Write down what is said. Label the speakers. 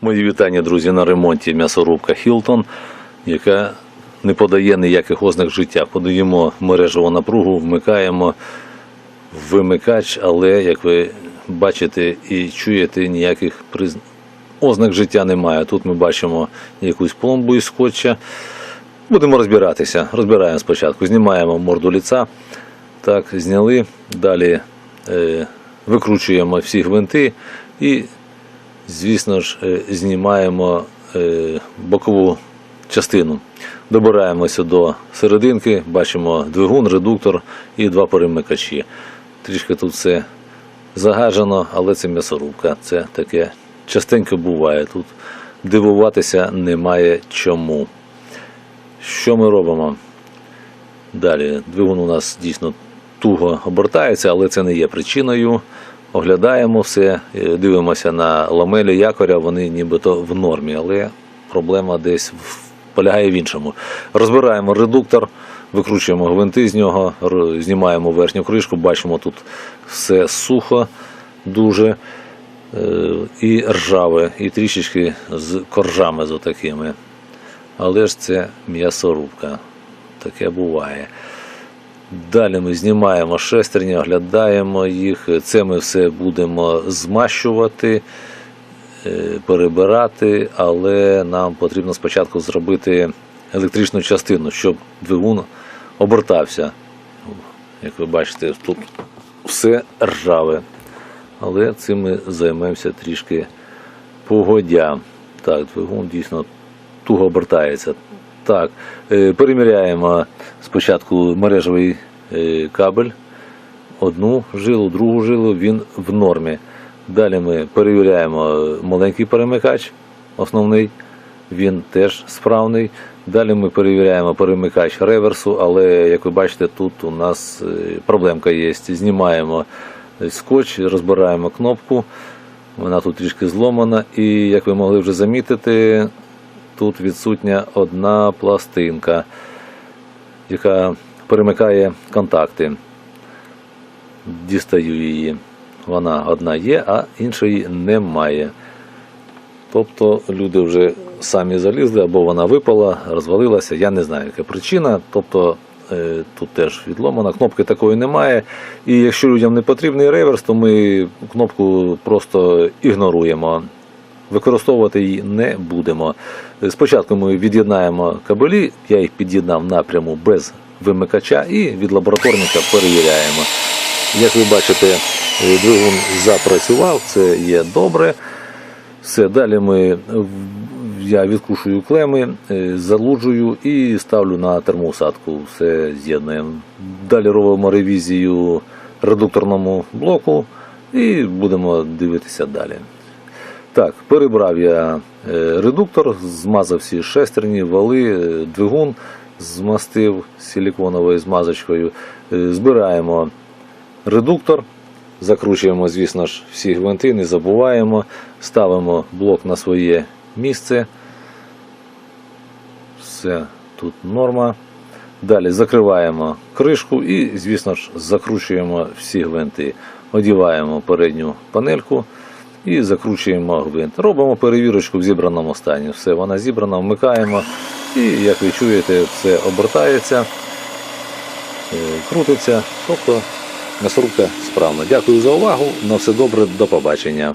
Speaker 1: Мої вітання, друзі, на ремонті м'ясорубка Хілтон, яка не подає ніяких ознак життя. Подаємо мережеву напругу, вмикаємо вимикач, але, як ви бачите і чуєте, ніяких приз... ознак життя немає. Тут ми бачимо якусь пломбу із скотча. Будемо розбиратися. Розбираємо спочатку. Знімаємо морду ліца. Так, зняли. Далі е, викручуємо всі гвинти і звісно ж, е, знімаємо е, бокову частину. Добираємося до серединки, бачимо двигун, редуктор і два перемикачі. Трішки тут все загажено, але це м'ясорубка. Це таке частенько буває. Тут дивуватися немає чому. Що ми робимо? Далі, двигун у нас дійсно туго обертається, але це не є причиною. Оглядаємо все, е, дивимося на ламелі якоря, вони нібито в нормі, але проблема десь в- полягає в іншому. Розбираємо редуктор, викручуємо гвинти з нього, знімаємо верхню кришку, бачимо тут все сухо дуже е, і ржаве, і трішечки з коржами з отакими. Але ж це м'ясорубка. Таке буває. Далі ми знімаємо шестерні, оглядаємо їх. Це ми все будемо змащувати, е, перебирати, але нам потрібно спочатку зробити електричну частину, щоб двигун обертався. Як ви бачите, тут все ржаве. Але цим ми займемося трішки погодя. Так, двигун дійсно туго обертається. Так, е, переміряємо спочатку мережевий е, кабель, одну жилу, другу жилу, він в нормі. Далі ми перевіряємо маленький перемикач, основний, він теж справний. Далі ми перевіряємо перемикач реверсу, але як ви бачите, тут у нас е, проблемка є. Знімаємо скотч, розбираємо кнопку. Вона тут трішки зломана, і як ви могли вже замітити, тут відсутня одна пластинка, яка перемикає контакти. Дістаю її. Вона одна є, а іншої немає. Тобто люди вже самі залізли, або вона випала, розвалилася, я не знаю, яка причина. Тобто е, тут теж відломана, кнопки такої немає. І якщо людям не потрібний реверс, то ми кнопку просто ігноруємо. Використовувати її не будемо. Спочатку ми від'єднаємо кабелі, я їх під'єднав напряму без вимикача і від лабораторника перевіряємо. Як ви бачите, е, двигун запрацював, це є добре. Все, далі ми, я відкушую клеми, е, залуджую і ставлю на термоусадку. Все з'єднуємо. Далі робимо ревізію редукторному блоку і будемо дивитися далі. Так, перебрав я е, редуктор, змазав всі шестерні, вали, е, двигун змастив силіконовою змазочкою. Е, Збираємо редуктор, закручуємо, звісно ж, всі гвинти, не забуваємо, ставимо блок на своє місце. Все, тут норма. Далі закриваємо кришку і, звісно ж, закручуємо всі гвинти. Одіваємо передню панельку і закручуємо гвинт. Робимо перевірочку в зібраному стані. Все, вона зібрана, вмикаємо. І, як ви чуєте, все обертається, е, крутиться. Тобто м'ясорубка справна. Дякую за увагу. На все добре, до побачення.